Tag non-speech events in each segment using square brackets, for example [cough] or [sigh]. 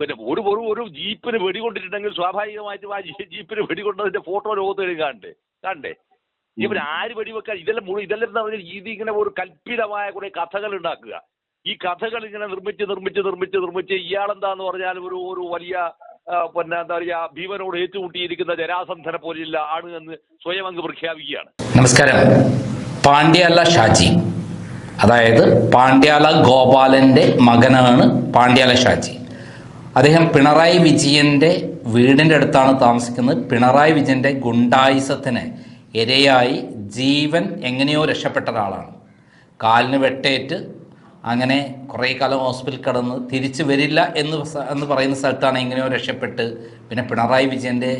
പിന്നെ ഒരു ഒരു ഒരു ജീപ്പിന് വെടികൊണ്ടിട്ടുണ്ടെങ്കിൽ സ്വാഭാവികമായിട്ടും ആ ജീപ്പിന് വെടികൊണ്ടതിന്റെ ഫോട്ടോ ലോകത്ത് വരും. കണ്ടേ? കാണണ്ടേ ഇവർ ആര് വെടിവെക്കാൻ? ഇതെല്ലാം മുഴുവൻ ഇതെല്ലാം എന്താ പറഞ്ഞാൽ രീതി ഇങ്ങനെ ഒരു കൽപ്പിതമായ കുറെ കഥകൾ ഉണ്ടാക്കുക. ഈ കഥകൾ ഇങ്ങനെ നിർമ്മിച്ച് നിർമ്മിച്ച് നിർമ്മിച്ച് നിർമ്മിച്ച് ഇയാളെന്താന്ന് പറഞ്ഞാൽ ഒരു ഒരു വലിയ പിന്നെ എന്താ പറയാ ഭീമനോട് ഏറ്റുമുട്ടിയിരിക്കുന്ന ജരാസന്ധനെ പോലെയുള്ള ആണ് എന്ന് സ്വയം അങ്ങ് പ്രഖ്യാപിക്കുകയാണ്. നമസ്കാരം. പാണ്ഡ്യാല ഷാജി. അതായത് പാണ്ഡ്യാല ഗോപാലന്റെ മകനാണ് പാണ്ഡ്യാല ഷാജി. അദ്ദേഹം പിണറായി വിജയന്റെ വീടിന്റെ അടുത്താണ് താമസിക്കുന്നത്. പിണറായി വിജയന്റെ ഗുണ്ടായുസത്തിന് ഇരയായി ജീവൻ എങ്ങനെയോ രക്ഷപ്പെട്ട ഒരാളാണ്. കാലിന് വെട്ടേറ്റ് അങ്ങനെ കുറേ കാലം ഹോസ്പിറ്റലിൽ കടന്ന് തിരിച്ചു വരില്ല എന്ന് എന്ന് പറയുന്ന സ്ഥലത്താണ് എങ്ങനെയോ രക്ഷപ്പെട്ട് പിന്നെ പിണറായി വിജയന്റെ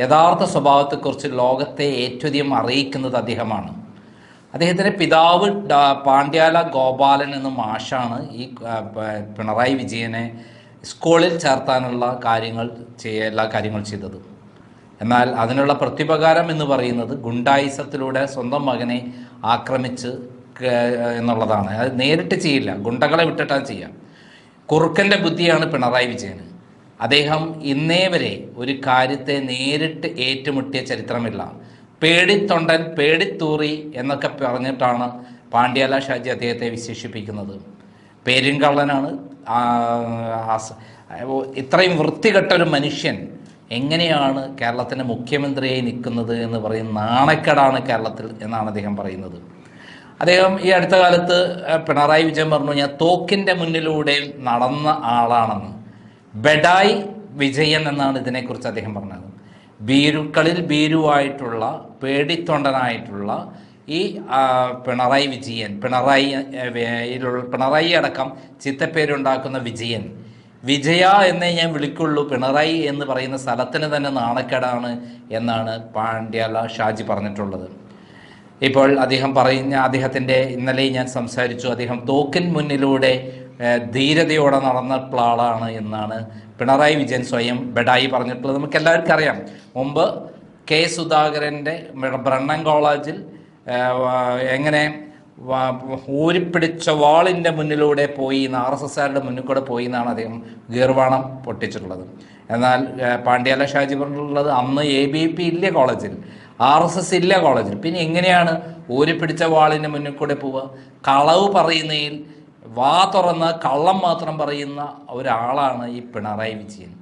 യഥാർത്ഥ സ്വഭാവത്തെക്കുറിച്ച് ലോകത്തെ ഏറ്റവും അറിയിക്കുന്നത് അദ്ദേഹമാണ്. അദ്ദേഹത്തിന്റെ പിതാവ് പാണ്ഡ്യാല ഗോപാലൻ എന്ന മാഷാണ് ഈ പിണറായി വിജയനെ സ്കൂളിൽ ചേർത്താനുള്ള കാര്യങ്ങൾ ചെയ്യ എല്ലാ കാര്യങ്ങൾ ചെയ്തത്. എന്നാൽ അതിനുള്ള പ്രത്യുപകാരം എന്ന് പറയുന്നത് ഗുണ്ടായിസത്തിലൂടെ സ്വന്തം മകനെ ആക്രമിച്ച് എന്നുള്ളതാണ്. അത് നേരിട്ട് ചെയ്യില്ല. ഗുണ്ടകളെ വിട്ടിട്ടാണ് ചെയ്യാം. കുറുക്കന്റെ ബുദ്ധിയാണ് പിണറായി വിജയൻ അദ്ദേഹം ഇന്നേ വരെ ഒരു കാര്യത്തെ നേരിട്ട് ഏറ്റുമുട്ടിയ ചരിത്രമില്ല. പേടിത്തൊണ്ടൻ പേടിത്തൂറി എന്നൊക്കെ പറഞ്ഞിട്ടാണ് പാണ്ഡ്യാല ഷാജി അദ്ദേഹത്തെ വിശേഷിപ്പിക്കുന്നത്. പേരുങ്കള്ളനാണ്. ആ, ഇത്രയും വൃത്തികെട്ടൊരു മനുഷ്യൻ എങ്ങനെയാണ് കേരളത്തിന്റെ മുഖ്യമന്ത്രിയായി നിൽക്കുന്നത് എന്ന് പറയുന്ന നാണക്കേടാണ് കേരളത്തിൽ എന്നാണ് അദ്ദേഹം പറയുന്നത്. അദ്ദേഹം ഈ അടുത്ത കാലത്ത് പിണറായി വിജയൻ പറഞ്ഞു ഞാൻ തോക്കിന്റെ മുന്നിലൂടെ നടന്ന ആളാണെന്ന്. ബെഡായി വിജയൻ എന്നാണ് ഇതിനെക്കുറിച്ച് അദ്ദേഹം പറഞ്ഞത്. ഭീരുക്കളിൽ ഭീരുവായിട്ടുള്ള പേടിത്തൊണ്ടനായിട്ടുള്ള ഈ പിണറായി വിജയൻ പിണറായി പിണറായി അടക്കം ചിത്തപ്പേരുണ്ടാക്കുന്ന വിജയൻ. വിജയ എന്നേ ഞാൻ വിളിക്കുള്ളൂ. പിണറായി എന്ന് പറയുന്ന സ്ഥലത്തിന് തന്നെ നാണക്കേടാണ് എന്നാണ് പാണ്ഡ്യാല ഷാജി പറഞ്ഞിട്ടുള്ളത്. ഇപ്പോൾ അദ്ദേഹം പറയുന്ന അദ്ദേഹത്തിന്റെ ഇന്നലെ ഞാൻ സംസാരിച്ചു. അദ്ദേഹം തോക്കിൻ മുന്നിലൂടെ ധീരതയോടെ നടന്നിട്ടുള്ള ആളാണ് എന്നാണ് പിണറായി വിജയൻ സ്വയം ബെഡായി പറഞ്ഞിട്ടുള്ളത്. നമുക്ക് എല്ലാവർക്കും അറിയാം. മുമ്പ് കെ സുധാകരന്റെ ബ്രണ്ണൻ കോളേജിൽ എങ്ങനെ? ഊരിപ്പിടിച്ച വാളിന്റെ മുന്നിലൂടെ പോയി ആർ എസ് എസ്സുകാരുടെ മുന്നിൽ കൂടെ പോയി എന്നാണ് അദ്ദേഹം ഗീർവാണം പൊട്ടിച്ചിട്ടുള്ളത്. എന്നാൽ പാണ്ഡ്യാല ഷാജി പറഞ്ഞിട്ടുള്ളത് അന്ന് എ ബി പി ഇല്ല കോളേജിൽ ആർ എസ് എസ് ഇല്ല കോളേജിൽ. പിന്നെ എങ്ങനെയാണ് ഊരിപ്പിടിച്ച വാളിന്റെ മുന്നിൽ കൂടെ പോവുക? കളവ് പറയുന്നതിൽ വാ തുറന്ന് കള്ളം മാത്രം പറയുന്ന ഒരാളാണ് ഈ പിണറായി വിജയൻ.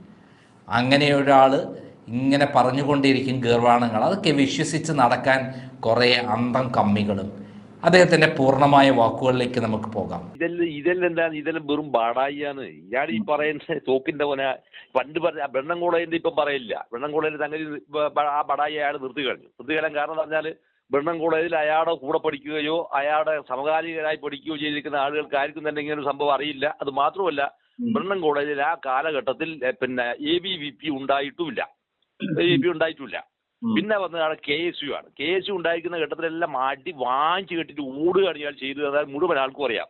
അങ്ങനെ ഒരാൾ ഇങ്ങനെ പറഞ്ഞുകൊണ്ടിരിക്കും ഗീർവാണങ്ങൾ. അതൊക്കെ വിശ്വസിച്ച് നടക്കാൻ കുറേ അന്തം കമ്മികളും. അദ്ദേഹത്തിന്റെ പൂർണമായ വാക്കുകളിലേക്ക് നമുക്ക് പോകാം. ഇതെല്ലാം ഇതെല്ലാം എന്താണ് ഇതെല്ലാം വെറും ബാടായിയാണ് ഇയാൾ ഈ പറയുന്ന തോക്കിന്റെ പോലെ പണ്ട് പറഞ്ഞ വെണ്ണംകുളയിന്റെ ഇപ്പം പറയില്ല. സംഗതി ബ- ബ- ആ ബടായി അയാൾ നിർത്തി കഴിഞ്ഞു നിർത്തി കളയാൻ കാരണം പറഞ്ഞാൽ പറഞ്ഞാൽ വെണ്ണംകുളയിൽ അയാളുടെ കൂടെ പഠിക്കുകയോ അയാളുടെ സമകാലികരായി പഠിക്കുകയോ ചെയ്തിരിക്കുന്ന ആളുകൾക്ക് ആർക്കും തന്നെ ഇങ്ങനെ ഒരു സംഭവം അറിയില്ല. അത് മാത്രമല്ല ബ്രണ്ണൻ കോളേജിൽ ആ കാലഘട്ടത്തിൽ പിന്നെ എ ബി വി പി ഉണ്ടായിട്ടുമില്ല. ബി ഉണ്ടായിട്ടില്ല. പിന്നെ വന്നതാണ് കെ എസ് യു ആണ്. കെ എസ് യു ഉണ്ടായിരിക്കുന്ന ഘട്ടത്തിലെല്ലാം മാറ്റി വാങ്ങിച്ചു കെട്ടിട്ട് ഓടുകയാണ് ഇയാൾ ചെയ്തത്. അതായത് മുഴുവൻ ആൾക്കും അറിയാം.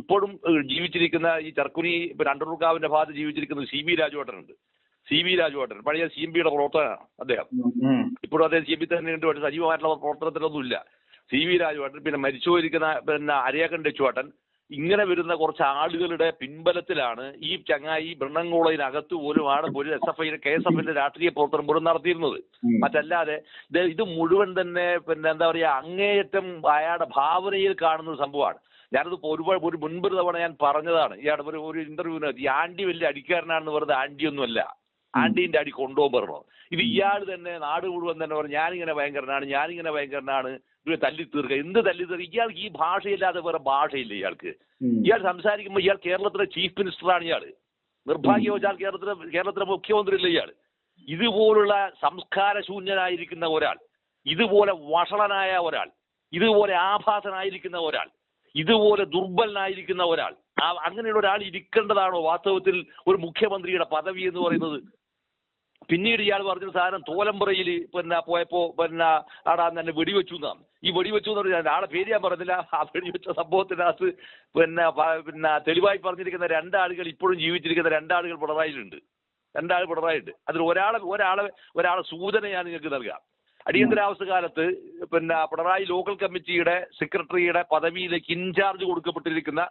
ഇപ്പോഴും ജീവിച്ചിരിക്കുന്ന ഈ ചർക്കുനി ഇപ്പൊ രണ്ടൂർക്കാവിന്റെ ഭാഗത്ത് ജീവിച്ചിരിക്കുന്ന സി ബി രാജുവേട്ടനുണ്ട്. സി ബി രാജുവേട്ടൻ പഴയ സി എം പിയുടെ പ്രവർത്തകനാണ് അദ്ദേഹം. ഇപ്പോഴും അദ്ദേഹം സി എം പി തന്നെ ഉണ്ട് പക്ഷേ സജീവമായിട്ടുള്ള പ്രവർത്തനത്തിലൊന്നും ഇല്ല സി വി രാജുവേട്ടൻ പിന്നെ മരിച്ചുപോയിരിക്കുന്ന പിന്നെ അരിയാക്കൻ ഡച്ചുവേട്ടൻ ഇങ്ങനെ വരുന്ന കുറച്ച് ആളുകളുടെ പിൻബലത്തിലാണ് ഈ ചങ്ങായി ബ്രണ്ണൻകോളയിനകത്ത് പോലുമാണ് പോലും S F I K S എഫിന്റെ രാഷ്ട്രീയ പ്രവർത്തനം പോലും നടത്തിയിരുന്നത്. മറ്റല്ലാതെ ഇത് മുഴുവൻ തന്നെ പിന്നെ എന്താ പറയാ അങ്ങേയറ്റം അയാളുടെ ഭാവനയിൽ കാണുന്ന ഒരു സംഭവമാണ്. ഞാനത് ഒരുപാട് ഒരു മുൻപൊരു തവണ ഞാൻ പറഞ്ഞതാണ്. ഇയാളുടെ ഒരു ഒരു ഇന്റർവ്യൂവിനകത്ത് ഈ ആന്റി വലിയ അടിക്കാരനാണെന്ന് വെറുതെ ആൻഡിയൊന്നുമല്ല ആൻഡീന്റെ അടി കൊണ്ടുപോകാൻ പറഞ്ഞോ ഇത് ഇയാൾ തന്നെ നാട് മുഴുവൻ തന്നെ പറഞ്ഞു ഞാനിങ്ങനെ ഭയങ്കരനാണ് ഞാനിങ്ങനെ ഭയങ്കരനാണ്. ഇവരെ തല്ലി തീർക്കുക. എന്ത് തല്ലി തീർക്കുക? ഇയാൾക്ക് ഈ ഭാഷയില്ലാതെ വേറെ ഭാഷയില്ല ഇയാൾക്ക്. ഇയാൾ സംസാരിക്കുമ്പോൾ ഇയാൾ കേരളത്തിലെ ചീഫ് മിനിസ്റ്ററാണ് ഇയാൾ നിർഭാഗ്യവശാൽ കേരളത്തിലെ കേരളത്തിലെ മുഖ്യമന്ത്രി ഇല്ല ഇയാൾ ഇതുപോലുള്ള സംസ്കാരശൂന്യനായിരിക്കുന്ന ഒരാൾ ഇതുപോലെ വഷളനായ ഒരാൾ ഇതുപോലെ ആഭാസനായിരിക്കുന്ന ഒരാൾ ഇതുപോലെ ദുർബലനായിരിക്കുന്ന ഒരാൾ അങ്ങനെയുള്ള ഒരാൾ ഇരിക്കേണ്ടതാണോ? വാസ്തവത്തിൽ ഒരു മുഖ്യമന്ത്രിയുടെ പദവി എന്ന് പറയുന്നത് പിന്നീട് ഇയാൾ പറഞ്ഞ സാധനം തോലമ്പുറയിൽ പിന്നെ പോയപ്പോ പിന്നെ ആടാ തന്നെ വെടിവെച്ചു എന്നാണ്. ഈ വെടിവെച്ചു എന്ന് പറഞ്ഞാൽ ആളെ പേര് ഞാൻ പറഞ്ഞില്ല. ആ വെടിവെച്ച സംഭവത്തിനകത്ത് പിന്നെ പിന്നെ തെളിവായി പറഞ്ഞിരിക്കുന്ന രണ്ടാളുകൾ ഇപ്പോഴും ജീവിച്ചിരിക്കുന്ന രണ്ടാളുകൾ പിണറായിലുണ്ട് രണ്ടാൾ പിണറായിട്ടുണ്ട് അതിൽ ഒരാളെ ഒരാളെ ഒരാളെ സൂചന ഞാൻ നിങ്ങൾക്ക് നൽകാം. അടിയന്തരാവസ്ഥ കാലത്ത് പിന്നെ പിണറായി ലോക്കൽ കമ്മിറ്റിയുടെ സെക്രട്ടറിയുടെ പദവിയിലേക്ക് ഇൻചാർജ് കൊടുക്കപ്പെട്ടിരിക്കുന്ന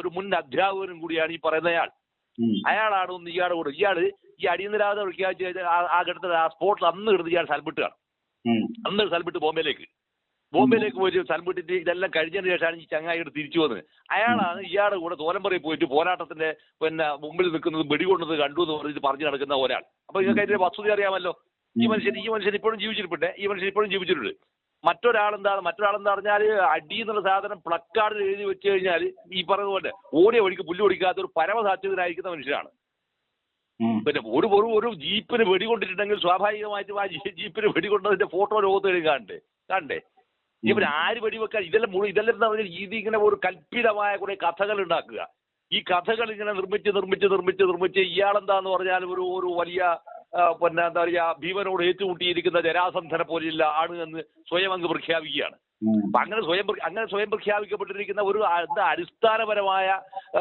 ഒരു മുൻ അധ്യാപകനും കൂടിയാണ് ഈ പറയുന്നയാൾ. അയാളാണ് ഒന്ന് ഇയാളുടെ കൂടെ. ഇയാൾ ഈ അടിയന്തരാത പ്രഖ്യാപിച്ച ആ- ഘട്ടത്തിൽ ആ സ്പോട്ടിൽ അന്ന് കിടന്ന് ഇയാൾ ഉം. അന്ന് സ്ഥലപ്പെട്ട് ബോംബെയിലേക്ക്. ബോംബെയിലേക്ക് പോയിട്ട് സ്ഥലപ്പെട്ടിട്ട് ഇതെല്ലാം കഴിഞ്ഞതിന് ശേഷമാണ് ഈ ചങ്ങായിട്ട് തിരിച്ചു വന്നത്. അയാളാണ് ഇയാളുടെ കൂടെ തോലമ്പറയിൽ പോയിട്ട് പോരാട്ടത്തിന്റെ പിന്നെ മുമ്പിൽ നിൽക്കുന്നത് വെടികൊണ്ടത് കണ്ടു എന്ന് പറഞ്ഞിട്ട് പറഞ്ഞു നടക്കുന്ന ഒരാൾ. അപ്പൊ നിങ്ങൾക്ക് അതിന്റെ വസ്തുത അറിയാമല്ലോ. ഈ മനുഷ്യൻ ഈ മനുഷ്യൻ ഇപ്പോഴും ജീവിച്ചിരിപ്പുണ്ട്. ഈ മനുഷ്യൻ ഇപ്പോഴും ജീവിച്ചിട്ടുണ്ട്. മറ്റൊരാൾ എന്താ പറഞ്ഞാൽ അടി എന്നുള്ള സാധനം പ്ലക്കാർഡിൽ എഴുതി വെച്ച് കഴിഞ്ഞാൽ ഈ പറഞ്ഞ പോലെ ഓടിയ വഴിക്ക് പുല്ല് ഓടിക്കാത്ത ഒരു പരമസാധ്യതനായിരിക്കുന്ന മനുഷ്യനാണ് പിന്നെ ഒരു ഒരു ഒരു ജീപ്പിന് വെടികൊണ്ടിട്ടുണ്ടെങ്കിൽ സ്വാഭാവികമായിട്ടും ആ ജീപ്പിന് വെടികൊണ്ടതിന്റെ ഫോട്ടോ ലോകത്ത് വരും കാണണ്ടേ? കാണണ്ടേ? ഇവർ ആര് വെടിവെക്കാൻ ഇതെല്ലാം മുഴുവൻ ഇതെല്ലാം എന്താ പറഞ്ഞാൽ ഇത് ഇങ്ങനെ ഒരു കൽപ്പിതമായ കുറെ കഥകൾ ഉണ്ടാക്കുക. ഈ കഥകൾ ഇങ്ങനെ നിർമ്മിച്ച് നിർമ്മിച്ച് നിർമ്മിച്ച് നിർമ്മിച്ച് ഇയാളെന്താന്ന് പറഞ്ഞാൽ ഒരു ഒരു വലിയ പിന്നെ എന്താ പറയാ ഭീമനോട് ഏറ്റുമുട്ടിയിരിക്കുന്ന ജരാസന്ധന പോലെയുള്ള ആണ് എന്ന് സ്വയം അങ്ങ് പ്രഖ്യാപിക്കുകയാണ്. അപ്പൊ അങ്ങനെ സ്വയം അങ്ങനെ സ്വയം പ്രഖ്യാപിക്കപ്പെട്ടിരിക്കുന്ന ഒരു എന്താ അടിസ്ഥാനപരമായ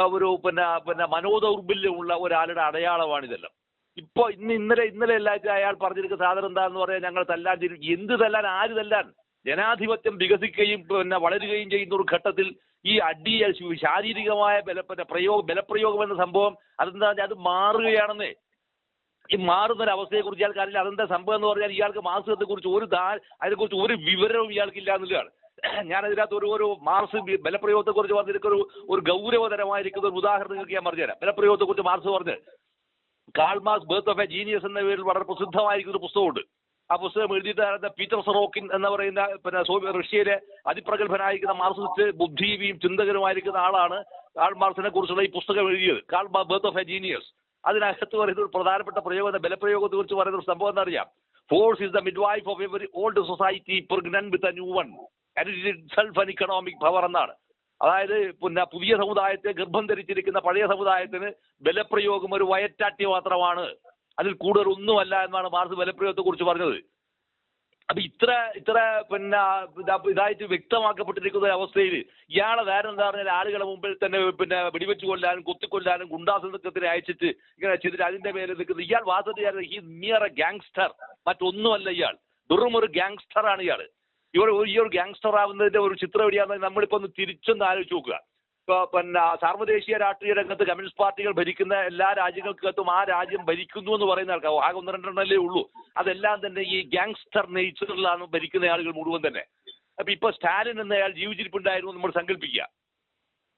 ഒരു പിന്നെ പിന്നെ മനോദൗർബല്യമുള്ള ഒരാളുടെ അടയാളമാണ് ഇതെല്ലാം ഇപ്പൊ ഇന്ന് ഇന്നലെ ഇന്നലെ എല്ലാറ്റും അയാൾ പറഞ്ഞിരിക്കുന്ന സാധനം എന്താന്ന് പറയാൻ ഞങ്ങൾ തല്ലാൻ എന്ത് തല്ലാൻ ആര് തല്ലാൻ? ജനാധിപത്യം വികസിക്കുകയും പിന്നെ വളരുകയും ചെയ്യുന്ന ഒരു ഘട്ടത്തിൽ ഈ അടി ശാരീരികമായ ബല പിന്നെ പ്രയോഗം ബലപ്രയോഗം എന്ന സംഭവം അതെന്താ അത് മാറുകയാണെന്നേ ഈ മാറുന്ന ഒരു അവസ്ഥയെ കുറിച്ച് ഇയാൾക്ക് അറിയില്ല. അതെന്താ സംഭവം എന്ന് പറഞ്ഞാൽ ഇയാൾക്ക് മാസത്തെ കുറിച്ച് ഒരു താ അതിനെ കുറിച്ച് ഒരു വിവരവും ഇയാൾക്കില്ല എന്നുള്ളതാണ്. ഞാൻ അതിനകത്ത് ഒരു ഒരു മാർസ് ബലപ്രയോഗത്തെ കുറിച്ച് പറഞ്ഞിരിക്കുന്ന ഒരു ഗൗരവതരമായിരിക്കുന്ന ഒരു ഉദാഹരണം നിങ്ങൾക്ക് ഞാൻ പറഞ്ഞുതരാം. ബലപ്രയോഗത്തെ കുറിച്ച് മാർസ് പറഞ്ഞ് Karl Marx birth of a genius എന്ന പേരിൽ വളരെ പ്രസിദ്ധമായിരിക്കുന്ന ഒരു പുസ്തകമുണ്ട്. ആ പുസ്തകം എഴുതിയിട്ട് പീറ്റർ സറോക്കിൻ എന്ന് പറയുന്ന പിന്നെ റഷ്യയിലെ അതിപ്രഗത്ഭനായിരിക്കുന്ന മാർസിസ്റ്റ് ബുദ്ധിജീവിയും ചിന്തകനുമായിരിക്കുന്ന ആളാണ് കാൾ മാർസിനെ കുറിച്ചുള്ള ഈ പുസ്തകം എഴുതിയത്. Karl birth of a genius. അതിനകത്ത് പറയുന്ന ഒരു പ്രധാനപ്പെട്ട പ്രയോഗം ബലപ്രയോഗത്തെ കുറിച്ച് പറയുന്ന ഒരു സംഭവം എന്താ അറിയാം? Force is the midwife of every old society pregnant with a new one self and economic power എന്നാണ്. അതായത് പിന്നെ പുതിയ സമുദായത്തെ ഗർഭം ധരിച്ചിരിക്കുന്ന പഴയ സമുദായത്തിന് ബലപ്രയോഗം ഒരു വയറ്റാട്ടി മാത്രമാണ്. അതിൽ കൂടുതൽ ഒന്നുമല്ല എന്നാണ് മാർസ് ബലപ്രയോഗത്തെ കുറിച്ച് പറഞ്ഞത്. അപ്പൊ ഇത്ര ഇത്ര പിന്നെ ഇതായിട്ട് വ്യക്തമാക്കപ്പെട്ടിരിക്കുന്ന ഒരു അവസ്ഥയിൽ ഇയാളെ ധാരണ എന്താ പറഞ്ഞാൽ ആളുകളെ മുമ്പിൽ തന്നെ പിന്നെ വെടിവെച്ച് കൊല്ലാനും കൊത്തിക്കൊല്ലാനും ഗുണ്ടാസംഘത്തിന് അയച്ചിട്ട് ഇങ്ങനെ ചെയ്തിട്ട് അതിന്റെ പേരിൽ നിൽക്കുന്നത് ഇയാൾ വാസത്തിൽ ഹി നിയർ എ ഗാങ്സ്റ്റർ മറ്റൊന്നുമല്ല ഇയാൾ. വെറും ഒരു ഗാങ്സ്റ്റർ ആണ് ഇയാൾ. ഇവർ ഈ ഒരു ഗാങ്സ്റ്റർ ആവുന്നതിന്റെ ഒരു ചിത്രം എവിടെയാണെന്ന് നമ്മളിപ്പോ ഒന്ന് തിരിച്ചൊന്ന് ആലോചിച്ച് നോക്കുക. പിന്നെ സാർവദേശീയ രാഷ്ട്രീയ രംഗത്ത് കമ്മ്യൂണിസ്റ്റ് പാർട്ടികൾ ഭരിക്കുന്ന എല്ലാ രാജ്യങ്ങൾക്കകത്തും ആ രാജ്യം ഭരിക്കുന്നു എന്ന് പറയുന്ന ആൾക്കാർ ആകെ ഒന്ന് രണ്ടെണ്ണല്ലേ ഉള്ളൂ. അതെല്ലാം തന്നെ ഈ ഗാങ്സ്റ്റർ നേച്ചറിലാണ് ഭരിക്കുന്ന ആളുകൾ മുഴുവൻ തന്നെ. അപ്പൊ ഇപ്പൊ സ്റ്റാലിൻ എന്നയാൾ ജീവിച്ചിരിപ്പുണ്ടായിരുന്നു നമ്മൾ സങ്കല്പിക്കുക.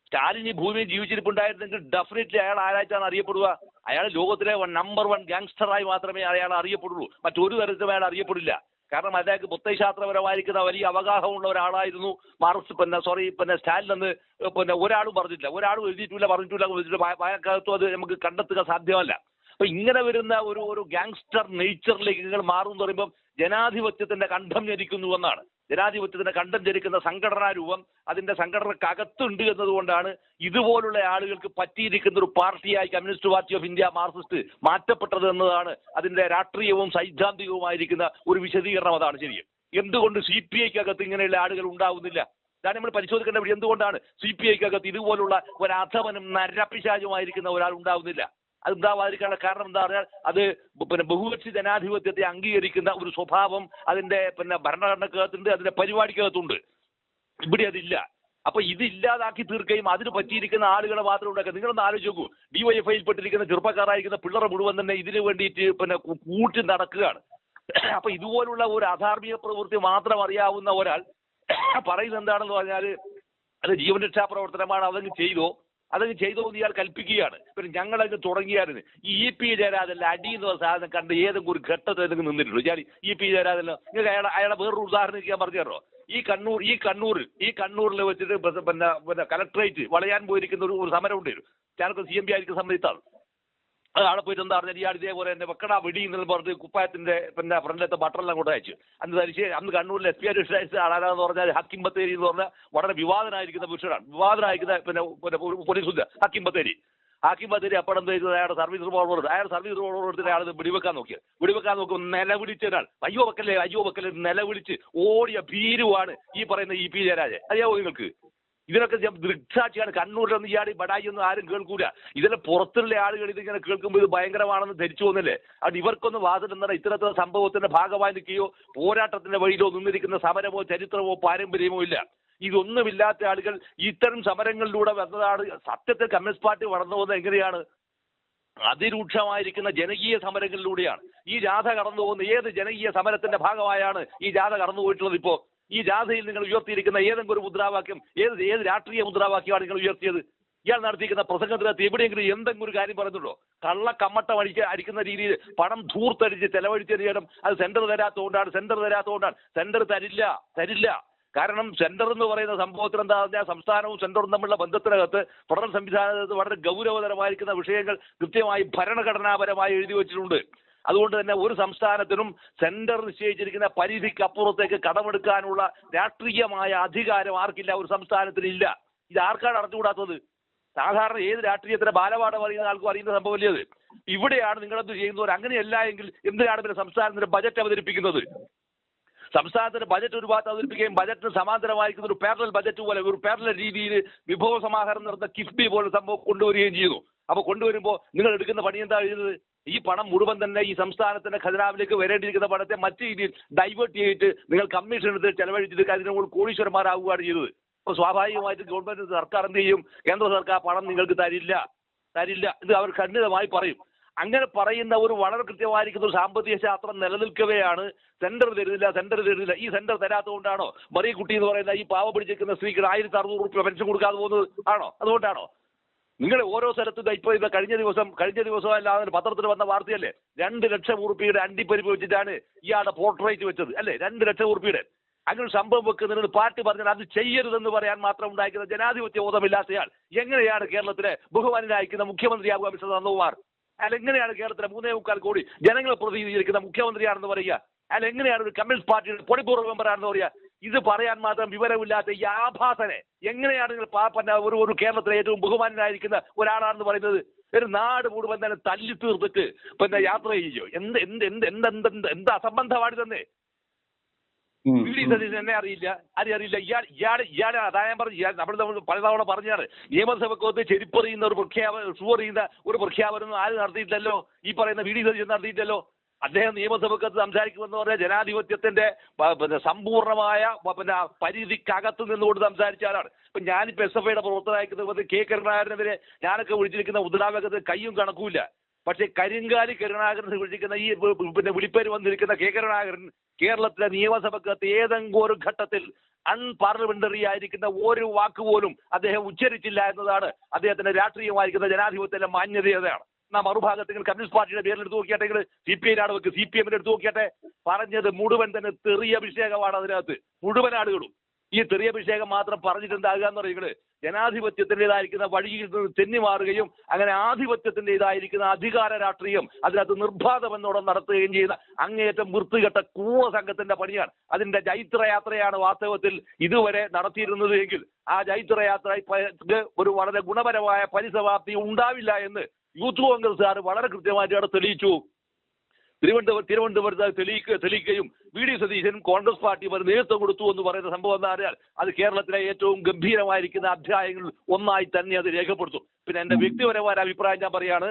സ്റ്റാലിൻ ഈ ഭൂമിയിൽ ജീവിച്ചിരിപ്പുണ്ടായിരുന്നെങ്കിൽ ഡെഫിനറ്റ്ലി അയാൾ ആരായിട്ടാണ് അറിയപ്പെടുക? അയാൾ ലോകത്തിലെ നമ്പർ വൺ ഗാങ്സ്റ്ററായി മാത്രമേ അയാൾ അറിയപ്പെടുള്ളൂ. മറ്റൊരു തരത്തിലും അയാൾ അറിയപ്പെടില്ല. കാരണം അദ്ദേഹം പ്രത്യയശാസ്ത്രപരമായിരിക്കുന്ന വലിയ അവഗാഹമുള്ള ഒരാളായിരുന്നു. മാർക്സ് പിന്നെ സോറി പിന്നെ സ്റ്റാലിൻ എന്ന് പിന്നെ ഒരാളും പറഞ്ഞിട്ടില്ല. ഒരാളും എഴുതിയിട്ടില്ല പറഞ്ഞിട്ടില്ല എഴുതിയിട്ടില്ല അത് നമുക്ക് കണ്ടെത്തുക സാധ്യമല്ല. അപ്പൊ ഇങ്ങനെ വരുന്ന ഒരു ഒരു ഗാങ്സ്റ്റർ നേച്ചറിലേക്ക് നിങ്ങൾ മാറും എന്ന് പറയുമ്പോൾ ജനാധിപത്യത്തിന്റെ കണ്ഠം ഞരിക്കുന്നു എന്നാണ്. ജനാധിപത്യത്തിന്റെ കണ്ടം ജനിക്കുന്ന സംഘടനാ രൂപം അതിന്റെ സംഘടനക്കകത്തുണ്ട് എന്നതുകൊണ്ടാണ് ഇതുപോലുള്ള ആളുകൾക്ക് പറ്റിയിരിക്കുന്ന ഒരു പാർട്ടിയായി Communist Party of India Marxist മാറ്റപ്പെട്ടത് എന്നതാണ് അതിന്റെ രാഷ്ട്രീയവും സൈദ്ധാന്തികവുമായിരിക്കുന്ന ഒരു വിശദീകരണം അതാണ് ശരി. എന്തുകൊണ്ട് സി പി ഐക്കകത്ത് ഇങ്ങനെയുള്ള ആളുകൾ ഉണ്ടാവുന്നില്ല? ഇതാണ് നമ്മൾ പരിശോധിക്കേണ്ട എന്തുകൊണ്ടാണ് സി പി ഐക്കകത്ത് ഇതുപോലുള്ള ഒരു അധവനും നരപ്പിശാചുമായിരിക്കുന്ന ഒരാൾ ഉണ്ടാവുന്നില്ല? അത് ഉണ്ടാവാതിരിക്കാനുള്ള കാരണം എന്താ പറഞ്ഞാൽ അത് പിന്നെ ബഹുകക്ഷി ജനാധിപത്യത്തെ അംഗീകരിക്കുന്ന ഒരു സ്വഭാവം അതിന്റെ പിന്നെ ഭരണഘടനക്കകത്തുണ്ട് അതിന്റെ പരിപാടിക്കകത്തുണ്ട്. ഇവിടെ അതില്ല. അപ്പൊ ഇത് ഇല്ലാതാക്കി തീർക്കുകയും അതിന് പറ്റിയിരിക്കുന്ന ആളുകളെ മാത്രം ഉണ്ടാക്കുക. നിങ്ങളൊന്ന് ആലോചിച്ച് നോക്കൂ. ഡിവൈഎഫ്ഐയിൽ പെട്ടിരിക്കുന്ന ചെറുപ്പക്കാരായിരിക്കുന്ന പിള്ളേർ മുഴുവൻ തന്നെ ഇതിനു വേണ്ടിയിട്ട് പിന്നെ കൂട്ടി നടക്കുകയാണ്. [clears throat] അപ്പൊ ഇതുപോലുള്ള ഒരു അധാർമിക പ്രവൃത്തി മാത്രം അറിയാവുന്ന ഒരാൾ [clears throat] പറയുന്നത് എന്താണെന്ന് പറഞ്ഞാൽ അത് ജീവൻ രക്ഷാ പ്രവർത്തനമാണ് അതെങ്കിൽ ചെയ്തോ? അതങ്ങ് ചെയ്തു ഇയാൾ കൽപ്പിക്കുകയാണ്. പിന്നെ ഞങ്ങളങ്ങ് തുടങ്ങിയായിരുന്നു. ഈ ഇ പി ജയരാജല്ല അടി എന്ന സാധനം കണ്ട് ഏതെങ്കിലും ഒരു ഘട്ടത്തിൽ എന്തെങ്കിലും നിന്നിട്ടുള്ളൂ ഞാൻ ഇ പി ജയരാജല്ല നിങ്ങൾക്ക് അയാളെ അയാളെ വേറൊരു ഉദാഹരണം ഞാൻ പറഞ്ഞു ഈ കണ്ണൂർ ഈ കണ്ണൂരിൽ ഈ കണ്ണൂരിൽ വെച്ചിട്ട് പിന്നെ പിന്നെ കലക്ട്രേറ്റ് വളയാൻ പോയിരിക്കുന്ന ഒരു സമരം ഉണ്ടായിരുന്നു. ഞാനൊക്കെ സി എം പി ആയിരിക്കുന്ന സമയത്താണ്. അവിടെ പോയിട്ട് എന്താ പറഞ്ഞാൽ ഇയാൾ ഇതേപോലെ തന്നെ വെക്കടാ വെടി എന്നെല്ലാം പറഞ്ഞ് കുപ്പായത്തിന്റെ പിന്നെ ഫ്രണ്ടിലത്തെ ബട്ടറെല്ലാം കൊണ്ട് അയച്ചു. അന്ന് ധരിച്ച് അന്ന് കണ്ണൂരിൽ എസ് പി ആർ അധ്യക്ഷ ആളാരാന്ന് പറഞ്ഞാൽ ഹക്കിം ബത്തേരി എന്ന് പറഞ്ഞാൽ വളരെ വിവാദനായിരിക്കുന്ന പുരുഷനാണ്. വിവാദനായിരിക്കുന്ന പിന്നെ പിന്നെ പോലീസ് ഉദ്യോഗ ഹക്കിം ബത്തേരി. ഹാക്കിം ബത്തേരി അപ്പഴം ചെയ്തത്? അയാളുടെ സർവീസ് റിവോൾവർ അയാളുടെ സർവീസ് റിവോൾവർ എടുത്തിട്ട് അയാൾ വെടിവെക്കാൻ നോക്കിയത്. വെടിവെക്കാൻ നോക്കുമ്പോൾ നിലവിളിച്ച ഒരാൾ. അയ്യോ വെക്കല്ലേ അയ്യോ വെക്കല്ലേ നിലവിളിച്ച് ഓടിയ ഭീരുവാണ് ഈ പറയുന്ന ഇ പി ജയരാജൻ. അറിയാവോ നിങ്ങൾക്ക്? ഇതിനൊക്കെ ദൃക്സാക്ഷിയാണ്. കണ്ണൂരിലൊന്നും ഇയാൾ ബടായി ഒന്നും ആരും കേൾക്കൂല. ഇതിലെ പുറത്തുള്ള ആളുകൾ ഇതിങ്ങനെ കേൾക്കുമ്പോൾ ഇത് ഭയങ്കരമാണെന്ന് ധരിച്ചു പോകുന്നില്ലേ? അത് ഇവർക്കൊന്നും വാതിൽ എന്താണ് ഇത്തരത്തിലുള്ള സംഭവത്തിന്റെ ഭാഗമായി നിൽക്കുകയോ പോരാട്ടത്തിന്റെ വഴിയിലോ നിന്നിരിക്കുന്ന സമരമോ ചരിത്രമോ പാരമ്പര്യമോ ഇല്ല. ഇതൊന്നുമില്ലാത്ത ആളുകൾ ഇത്തരം സമരങ്ങളിലൂടെ വന്നതാണ്. സത്യത്തിൽ കമ്മ്യൂണിസ്റ്റ് പാർട്ടി വളർന്നു പോകുന്നത് എങ്ങനെയാണ്? അതിരൂക്ഷമായിരിക്കുന്ന ജനകീയ സമരങ്ങളിലൂടെയാണ്. ഈ ജാഥ കടന്നു പോകുന്ന ഏത് ജനകീയ സമരത്തിന്റെ ഭാഗമായാണ് ഈ ജാഥ കടന്നു പോയിട്ടുള്ളത് ഇപ്പോ? ഈ ജാഥയിൽ നിങ്ങൾ ഉയർത്തിയിരിക്കുന്ന ഏതെങ്കിലും ഒരു മുദ്രാവാക്യം ഏത് ഏത് രാഷ്ട്രീയ മുദ്രാവാക്യമാണ് നിങ്ങൾ ഉയർത്തിയത്? ഇയാൾ നടത്തിയിരിക്കുന്ന പ്രസംഗത്തിനകത്ത് എവിടെയെങ്കിലും എന്തെങ്കിലും ഒരു കാര്യം പറഞ്ഞുള്ളൂ കള്ള കമ്മട്ടം അടിക്ക അടിക്കുന്ന രീതിയിൽ പണം ധൂർത്തടിച്ച് ചെലവഴിച്ചത് ചെയ്യണം അത് സെന്റർ തരാത്തതുകൊണ്ടാണ് സെന്റർ തരാത്തതുകൊണ്ടാണ്. സെന്റർ തരില്ല തരില്ല. കാരണം സെന്റർ എന്ന് പറയുന്ന സംഭവത്തിൽ എന്താ പറഞ്ഞാൽ സംസ്ഥാനവും സെന്ററും തമ്മിലുള്ള ബന്ധത്തിനകത്ത് ഫെഡറൽ സംവിധാനത്ത് വളരെ ഗൗരവതരമായിരിക്കുന്ന വിഷയങ്ങൾ കൃത്യമായി ഭരണഘടനാപരമായി എഴുതി വെച്ചിട്ടുണ്ട്. അതുകൊണ്ട് തന്നെ ഒരു സംസ്ഥാനത്തിനും സെന്റർ നിശ്ചയിച്ചിരിക്കുന്ന പരിധിക്ക് പരിധിക്കപ്പുറത്തേക്ക് കടമെടുക്കാനുള്ള രാഷ്ട്രീയമായ അധികാരം ആർക്കില്ല? ഒരു സംസ്ഥാനത്തിനില്ല. ഇത് ആർക്കാണ് അറിഞ്ഞുകൂടാത്തത്? സാധാരണ ഏത് രാഷ്ട്രീയത്തിന്റെ ബാലപാഠം അറിയുന്ന ആൾക്കും അറിയുന്ന സംഭവമല്ലേ ഇവിടെയാണ് നിങ്ങളെന്ത് ചെയ്യുന്നവർ അങ്ങനെയല്ല എങ്കിൽ എന്തിനാണ് പിന്നെ സംസ്ഥാനത്തിന്റെ ബജറ്റ് അവതരിപ്പിക്കുന്നത്? സംസ്ഥാനത്തിന്റെ ബജറ്റ് ഒരു ഭാഗത്ത് അവതരിപ്പിക്കുകയും ബജറ്റിന് സമാന്തരമായിരിക്കുന്ന ഒരു പാരലൽ ബജറ്റ് പോലെ ഒരു പാരലൽ രീതിയിൽ വിഭവ സമാഹരണം നടന്ന കിഫ്ബി പോലെ സംഭവം കൊണ്ടുവരികയും ചെയ്യുന്നു. അപ്പൊ കൊണ്ടുവരുമ്പോൾ നിങ്ങൾ എടുക്കുന്ന പണി എന്താ എഴുതുന്നത് ഈ പണം മുഴുവൻ തന്നെ ഈ സംസ്ഥാനത്തിന്റെ ഖജനാവിലേക്ക് വരേണ്ടിയിരിക്കുന്ന പണത്തെ മറ്റു രീതിയിൽ ഡൈവേർട്ട് ചെയ്തിട്ട് നിങ്ങൾ കമ്മീഷൻ എടുത്ത് ചെലവഴിച്ചിട്ട് അതിനോട് കോടീശ്വരന്മാരാവുകയാണ് ചെയ്തത്. അപ്പോൾ സ്വാഭാവികമായിട്ട് ഗവൺമെന്റ് സർക്കാർ എന്ത് ചെയ്യും? കേന്ദ്ര സർക്കാർ പണം നിങ്ങൾക്ക് തരില്ല. തരില്ല ഇത് അവർ ഖണ്ഡിതമായി പറയും. അങ്ങനെ പറയുന്ന ഒരു വളരെ കൃത്യമായിരിക്കുന്ന ഒരു സാമ്പത്തിക ശാസ്ത്രം നിലനിൽക്കവെയാണ് സെന്റർ തരുന്നില്ല സെന്റർ തരുന്നില്ല. ഈ സെന്റർ തരാത്തതുകൊണ്ടാണോ? മറിയ കുട്ടി എന്ന് പറയുന്ന ഈ പാവ പിടിച്ചിരിക്കുന്ന സ്ത്രീക്ക് ആയിരത്തി അറുന്നൂറ് റുപ്യ പെൻഷൻ കൊടുക്കാതെ പോകുന്നത് ആണോ? അതുകൊണ്ടാണോ? നിങ്ങൾ ഓരോ സ്ഥലത്തും ഇപ്പോൾ ഇപ്പൊ ഇത് കഴിഞ്ഞ ദിവസം കഴിഞ്ഞ ദിവസം അല്ലാതെ പത്രത്തിൽ വന്ന വാർത്തയല്ലേ? രണ്ട് ലക്ഷം ഉറുപ്പിയുടെ അണ്ടിപ്പരിപ്പ് വെച്ചിട്ടാണ് ഇയാളുടെ പോർട്രേറ്റ് വെച്ചത്. അല്ലേ? രണ്ട് ലക്ഷം ഉറുപ്പിയുടെ. അങ്ങനെ സംഭവം വെക്കുന്നതിന് പാർട്ടി പറഞ്ഞാൽ അത് ചെയ്യരുതെന്ന് പറയാൻ മാത്രം ഉണ്ടായിരിക്കുന്ന ജനാധിപത്യ ബോധമില്ലാത്തയാൾ എങ്ങനെയാണ് കേരളത്തിലെ ബഹുമാനായിരിക്കുന്ന മുഖ്യമന്ത്രിയാകുക മിസ്റ്റർ നന്ദകുമാർ? അല്ല എങ്ങനെയാണ് കേരളത്തിലെ മൂന്നേ മുക്കാൽ കോടി ജനങ്ങളെ പ്രതിനിധീകരിക്കുന്ന മുഖ്യമന്ത്രിയാണെന്ന് പറയുക? അല്ല എങ്ങനെയാണ് ഒരു കമ്മ്യൂണിസ്റ്റ് പാർട്ടിയുടെ പൊടിപൂർവ മെമ്പറാണെന്ന് പറയുക? ഇത് പറയാൻ മാത്രം വിവരമില്ലാത്ത ഈ ആഭാസനെ എങ്ങനെയാണ് നിങ്ങൾ പാ- ഒരു ഒരു കേരളത്തിലെ ഏറ്റവും ബഹുമാനായിരിക്കുന്ന ഒരാളാണെന്ന് പറയുന്നത്? ഒരു നാട് മുഴുവൻ തന്നെ തല്ലി തീർത്തിട്ട് പിന്നെ യാത്ര ചെയ്യോ എന്ത് എന്ത് എന്ത് എന്ത് എന്ത് എന്ത് അസംബന്ധമാണ് തന്നെ വി ഡി സതീശൻ എന്നെ അറിയില്ല. ആരും അറിയില്ല. ഇയാൾ ഇയാൾ ഇയാളെ അതാ ഞാൻ പറഞ്ഞു. ഇയാൾ നമ്മൾ നമ്മൾ പലതവണ പറഞ്ഞാണ് നിയമസഭക്കകത്ത് ചെരുപ്പറിയുന്ന ഒരു പ്രഖ്യാപനം ഷൂ അറിയുന്ന ഒരു പ്രഖ്യാപനം ആരും നടത്തിയിട്ടില്ലല്ലോ. ഈ പറയുന്ന വി ഡി സതീശൻ നടത്തിയിട്ടില്ലല്ലോ. അദ്ദേഹം നിയമസഭക്കകത്ത് സംസാരിക്കുമെന്ന് പറഞ്ഞാൽ ജനാധിപത്യത്തിന്റെ പിന്നെ സമ്പൂർണമായ പിന്നെ പരിധിക്കകത്ത് നിന്നുകൊണ്ട് സംസാരിച്ച ആളാണ്. ഇപ്പൊ ഞാനിപ്പോ എസ് എഫ് ഐയുടെ പ്രവർത്തനായിരിക്കുന്ന കെ കരുണാകരനെതിരെ ഞാനൊക്കെ വിളിച്ചിരിക്കുന്ന മുദ്രാവാക്യത്തിൽ കയ്യും കണക്കുമില്ല. പക്ഷേ കരിങ്കാലി കരുണാകരൻ വിളിക്കുന്ന ഈ പിന്നെ വിളിപ്പേര് വന്നിരിക്കുന്ന കെ കരുണാകരൻ കേരളത്തിലെ നിയമസഭക്കകത്ത് ഏതെങ്കിലും ഒരു ഘട്ടത്തിൽ അൺപാർലമെന്ററി ആയിരിക്കുന്ന ഒരു വാക്ക് പോലും അദ്ദേഹം ഉച്ചരിച്ചില്ല എന്നതാണ് അദ്ദേഹത്തിന്റെ രാഷ്ട്രീയമായിരിക്കുന്ന ജനാധിപത്യത്തിലെ മാന്യതയാണ് നാ മറുഭാഗത്ത് നിങ്ങൾ കമ്മ്യൂണിസ്റ്റ് പാർട്ടിയുടെ പേരിൽ എടുത്തു നോക്കിയാട്ടെ സി പി ഐനാണ് വെക്ക് സി പി എമ്മിന് എടുത്തു നോക്കിയാട്ടെ പറഞ്ഞത് മുഴുവൻ തന്നെ തെറിയ അഭിഷേകമാണ് അതിനകത്ത്. മുഴുവൻ ആളുകളും. ഈ തെറിയ അഭിഷേകം മാത്രം പറഞ്ഞിട്ടുണ്ടാകുക എന്ന് പറയുന്നത് ജനാധിപത്യത്തിന്റെതായിരിക്കുന്ന വഴിയിൽ നിന്ന് തെന്നി മാറുകയും അങ്ങനെ ആധിപത്യത്തിന്റെതായിരിക്കുന്ന അധികാര രാഷ്ട്രീയം അതിനകത്ത് നിർബാധമെന്നോടെ നടത്തുകയും ചെയ്യുന്ന അങ്ങേയറ്റം വൃത്തികെട്ട കൂവ സംഘത്തിന്റെ പണിയാണ്. അതിന്റെ ജൈത്രയാത്രയാണ് വാസ്തവത്തിൽ ഇതുവരെ നടത്തിയിരുന്നത് എങ്കിൽ ആ ജൈത്രയാത്ര ഒരു വളരെ ഗുണപരമായ പരിസമാപ്തി ഉണ്ടാവില്ല എന്ന് യൂത്ത് കോൺഗ്രസ്സുകാർ വളരെ കൃത്യമായിട്ട് അവിടെ തെളിയിച്ചു. തിരുവനന്തപുരം തിരുവനന്തപുരത്ത് തെളിയിക്കുക തെളിയിക്കുകയും വി ഡി സതീശനും കോൺഗ്രസ് പാർട്ടി അവർ നേതൃത്വം കൊടുത്തു എന്ന് പറയുന്ന സംഭവം എന്താ അറിയാൽ അത് കേരളത്തിലെ ഏറ്റവും ഗംഭീരമായിരിക്കുന്ന അധ്യായങ്ങളിൽ ഒന്നായി തന്നെ അത് രേഖപ്പെടുത്തും. പിന്നെ എന്റെ വ്യക്തിപരമായ അഭിപ്രായം ഞാൻ പറയാണ്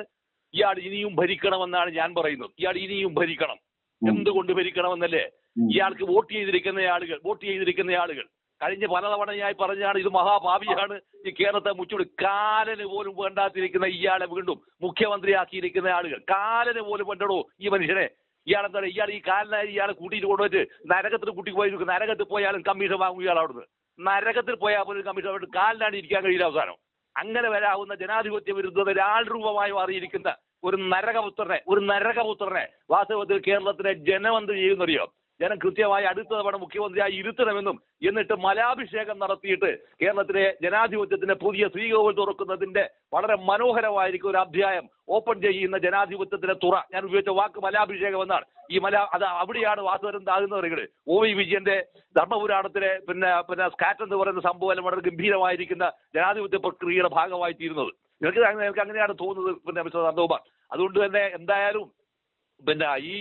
ഇയാൾ ഇനിയും ഭരിക്കണമെന്നാണ് ഞാൻ പറയുന്നത്. ഇയാൾ ഇനിയും ഭരിക്കണം. എന്തുകൊണ്ട് ഭരിക്കണമെന്നല്ലേ. ഇയാൾക്ക് വോട്ട് ചെയ്തിരിക്കുന്ന ആളുകൾ വോട്ട് ചെയ്തിരിക്കുന്ന ആളുകൾ കഴിഞ്ഞ പലതവണയായി പറഞ്ഞാണ് ഇത് മഹാഭാവിയാണ്. ഈ കേരളത്തെ മുച്ചൂട് കാലന് പോലും വേണ്ടാത്തിരിക്കുന്ന ഇയാളെ വീണ്ടും മുഖ്യമന്ത്രിയാക്കിയിരിക്കുന്ന ആളുകൾ. കാലന് പോലും വേണ്ടടോ ഈ മനുഷ്യനെ? ഇയാളെന്താണ് ഇയാൾ ഈ കാലനായി ഇയാളെ കൂട്ടിയിട്ട് കൊണ്ടുപോയിട്ട് നരകത്തിൽ കൂട്ടി പോയി നരകത്തിൽ പോയാലും കമ്മീഷൻ വാങ്ങും ഇയാൾ അവിടുന്ന്. നരകത്തിൽ പോയാൽ പോലും കമ്മീഷൻ അവിടെ കാലിനാണ് ഇരിക്കാൻ കഴിയില്ല അവസാനം. അങ്ങനെ വരാവുന്ന ജനാധിപത്യ വിരുദ്ധത രാൾരൂപമായി മാറിയിരിക്കുന്ന ഒരു നരകപുത്രനെ ഒരു നരകപുത്രനെ വാസ്തവത്തിൽ കേരളത്തിലെ ജനമന്ത്രി ചെയ്യുന്നറിയോ ജനം കൃത്യമായി അടുത്ത തവണ മുഖ്യമന്ത്രിയായി ഇരുത്തണമെന്നും എന്നിട്ട് മലാഭിഷേകം നടത്തിയിട്ട് കേരളത്തിലെ ജനാധിപത്യത്തിന്റെ പുതിയ ശ്രീകോവിൽ തുറക്കുന്നതിന്റെ വളരെ മനോഹരമായിരിക്കും ഒരു അധ്യായം. ഓപ്പൺ ചെയ്യുന്ന ജനാധിപത്യത്തിന്റെ തുറ. ഞാൻ ഉപയോഗിച്ച വാക്ക് മലാഭിഷേകം എന്നാണ്. ഈ മല അത് അവിടെയാണ് വാസുവരം താകുന്ന പറയുന്നത് ഒ വി വിജയന്റെ ധർമ്മപുരാണത്തിലെ പിന്നെ പിന്നെ സ്കാറ്റ് എന്ന് പറയുന്ന സംഭവം വളരെ ഗംഭീരമായിരിക്കുന്ന ജനാധിപത്യ പ്രക്രിയയുടെ ഭാഗമായി തീരുന്നത് അങ്ങനെ- എനിക്ക് അങ്ങനെയാണ് തോന്നുന്നത് പിന്നെ മിസ്റ്റർ നന്ദകുമാർ അതുകൊണ്ട് തന്നെ എന്തായാലും പിന്നെ ഈ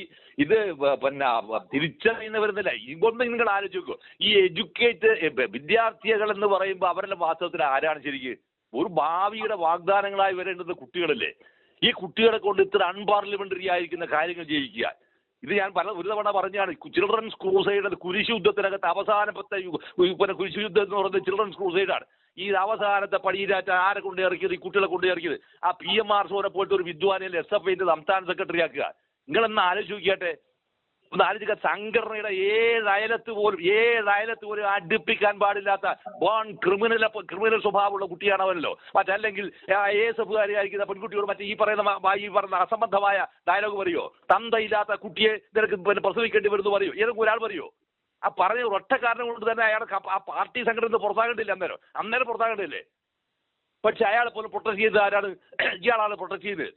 ഇത് പിന്നെ തിരിച്ചറിയുന്ന വരുന്നില്ല ഇതൊന്നും നിങ്ങൾ ആലോചിക്കോ ഈ എഡ്യൂക്കേറ്റ് വിദ്യാർത്ഥികൾ എന്ന് പറയുമ്പോൾ അവരുടെ വാസ്തവത്തിൽ ആരാണ് ശരിക്ക്? ഒരു ഭാവിയുടെ വാഗ്ദാനങ്ങളായി വരേണ്ടുന്ന കുട്ടികളല്ലേ? ഈ കുട്ടികളെ കൊണ്ട് ഇത്ര അൺപാർലമെന്ററി ആയിരിക്കുന്ന കാര്യങ്ങൾ ചെയ്യിക്കുക ഇത് ഞാൻ പല ഒരു തവണ പറഞ്ഞാണ്. ചിൽഡ്രൻസ് ക്രൂസൈഡ് കുരിശു യുദ്ധത്തിനകത്ത് അവസാനത്തെ പിന്നെ കുരിശു യുദ്ധം എന്ന് പറയുന്നത് ചിൽഡ്രൻസ് ക്രൂസൈഡാണ് ഈ അവസാനത്തെ പടിയിലാറ്റ ആരെ കൊണ്ട് ഇറക്കിയത്? ഈ കുട്ടികളെ കൊണ്ട് ഇറക്കിയത്? ആ പി എം ആർ സോനെ പോയിട്ട് ഒരു വിദ്വാനിൽ എസ് എഫ് ഐന്റെ സംസ്ഥാന സെക്രട്ടറി ആക്കുക. നിങ്ങളെന്ന് ആലോചിക്കട്ടെ ഒന്ന് ആലോചിക്കുക സംഘടനയുടെ ഏഴ് അയലത്ത് പോലും ഏഴ് അയലത്ത് പോലും അടുപ്പിക്കാൻ പാടില്ലാത്ത ബോൺ ക്രിമിനൽ ക്രിമിനൽ സ്വഭാവമുള്ള കുട്ടിയാണവനല്ലോ മറ്റല്ലെങ്കിൽ എ എസ് പെൺകുട്ടിയോട് മറ്റേ ഈ പറയുന്ന ഈ പറയുന്ന അസംബന്ധമായ ഡയലോഗ് പറയോ? തന്തയില്ലാത്ത കുട്ടിയെ നിനക്ക് പിന്നെ പ്രസവിക്കേണ്ടി വരുന്നു പറയോ? ഏതെങ്കിലും ഒരാൾ പറയോ? ആ പറഞ്ഞ ഒറ്റ കാരണം കൊണ്ട് തന്നെ അയാൾ ആ പാർട്ടി സംഘടന പുറത്താകണ്ടില്ല അന്നേരം. അന്നേരം പുറത്താകണ്ടില്ലേ? പക്ഷെ അയാളെ പോലും പ്രൊട്ടക്ട് ചെയ്ത് ആരാണ്? ഇയാളാണ് പ്രൊട്ടക്ട് ചെയ്തത്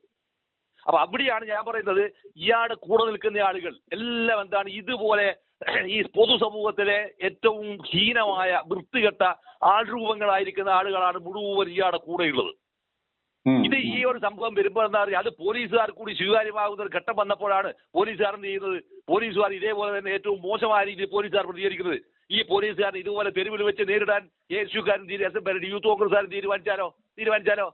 അപ്പൊ അവിടെയാണ് ഞാൻ പറയുന്നത് ഇയാളുടെ കൂടെ നിൽക്കുന്ന ആളുകൾ. എല്ലാം എന്താണ് ഇതുപോലെ [clears throat] ഈ പൊതുസമൂഹത്തിലെ ഏറ്റവും ഹീനമായ വൃത്തികെട്ട ആൾരൂപങ്ങളായിരിക്കുന്ന ആളുകളാണ് മുഴുവൻ ഇയാളുടെ കൂടെയുള്ളത്. ഇത് ഈ ഒരു സംഭവം വരുമ്പോൾ എന്താ പറയുക അത് പോലീസുകാർ കൂടി സ്വീകാര്യമാകുന്ന ഒരു ഘട്ടം വന്നപ്പോഴാണ് പോലീസുകാർ എന്ത് ചെയ്യുന്നത്? പോലീസുകാർ ഇതേപോലെ തന്നെ ഏറ്റവും മോശമായ രീതിയിൽ പോലീസുകാർ പ്രതികരിക്കുന്നത്. ഈ പോലീസുകാരൻ ഇതുപോലെ തെരുവിൽ വെച്ച് നേരിടാൻ യേശുക്കാരൻ തീരുമാനിച്ചു യൂത്ത് കോൺഗ്രസ്സുകാരൻ തീരുമാനിച്ചാലോ? തീരുമാനിച്ചാലോ?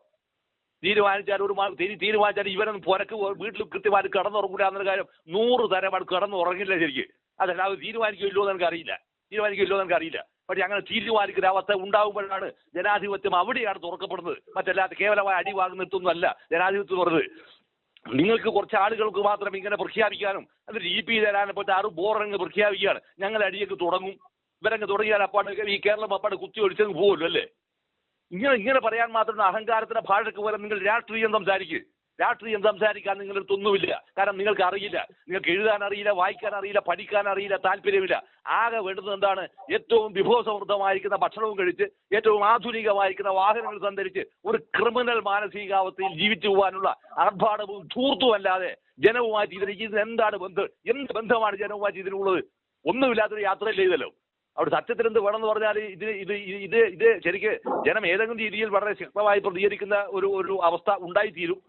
തീരുമാനിച്ചാൽ ഒരു തീരുമാനിച്ചാൽ ഇവരൊന്നും പുരക്ക് വീട്ടിൽ കൃത്യമായിട്ട് കിടന്നുറങ്ങൂടാന്നൊരു കാര്യം നൂറ് തരം അവിടെ കിടന്നുറങ്ങില്ല ശരിക്ക്. അതല്ല അത് തീരുമാനിക്കുമല്ലോ എന്ന് എനിക്കറിയില്ല. തീരുമാനിക്കുമല്ലോ എന്ന് എനിക്കറിയില്ല. പക്ഷെ അങ്ങനെ തീരുമാനിക്കുന്ന അവസ്ഥ ഉണ്ടാകുമ്പോഴാണ് ജനാധിപത്യം അവിടെയാണ് തുറക്കപ്പെടുന്നത്. മറ്റല്ലാത്ത കേവലമായ അടി വാങ്ങുന്നിടത്തൊന്നുമല്ല ജനാധിപത്യം എന്ന് പറയുന്നത്. നിങ്ങൾക്ക് കുറച്ച് ആളുകൾക്ക് മാത്രം ഇങ്ങനെ പ്രഖ്യാപിക്കാനും അതിൽ ഇ പി തരാനപ്പെട്ട ആറ് ബോറങ്ങ് പ്രഖ്യാപിക്കുകയാണ്. ഞങ്ങൾ അടിയൊക്കെ തുടങ്ങും. ഇവരങ്ങ് തുടങ്ങിയാൽ അപ്പാട് ഈ കേരളം അപ്പാട് കുത്തി ഒഴിച്ചങ്ങ് പോകുമല്ലോ അല്ലേ? ഇങ്ങനെ ഇങ്ങനെ പറയാൻ മാത്രം അഹങ്കാരത്തിന്റെ ഭാഷയ്ക്ക് പോലെ നിങ്ങൾ രാഷ്ട്രീയം സംസാരിക്കുക രാഷ്ട്രീയം സംസാരിക്കാൻ നിങ്ങളുടെ തൊന്നുമില്ല. കാരണം നിങ്ങൾക്ക് അറിയില്ല. നിങ്ങൾക്ക് എഴുതാൻ അറിയില്ല വായിക്കാൻ അറിയില്ല പഠിക്കാൻ അറിയില്ല താല്പര്യമില്ല. ആകെ വേണ്ടത് എന്താണ്? ഏറ്റവും വിഭവസമൃദ്ധമായിരിക്കുന്ന ഭക്ഷണവും കഴിച്ച് ഏറ്റവും ആധുനികമായിരിക്കുന്ന വാഹനങ്ങൾ സഞ്ചരിച്ച് ഒരു ക്രിമിനൽ മാനസികാവസ്ഥയിൽ ജീവിച്ചു പോകാനുള്ള ആർഭാടവും ധൂർത്തുമല്ലാതെ ജനവുമായി ഇതിന് എന്താണ് ബന്ധം? എന്ത് ബന്ധമാണ് ജനവുമായി ഇതിനുള്ളത് ഒന്നുമില്ലാത്തൊരു യാത്രയല്ലേ ഇതല്ലോ? അവിടെ സത്യത്തിൽ എന്ത് വേണമെന്ന് പറഞ്ഞാൽ ഇത് ഇത് ഇത് ഇത് ശരിക്ക് ജനം ഏതെങ്കിലും രീതിയിൽ വളരെ ശക്തമായി പ്രതികരിക്കുന്ന ഒരു ഒരു അവസ്ഥ ഉണ്ടായിത്തീരും.